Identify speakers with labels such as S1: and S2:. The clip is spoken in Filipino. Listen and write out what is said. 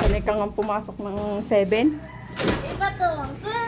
S1: Sanay ka nga pumasok ng 7.
S2: Iba to,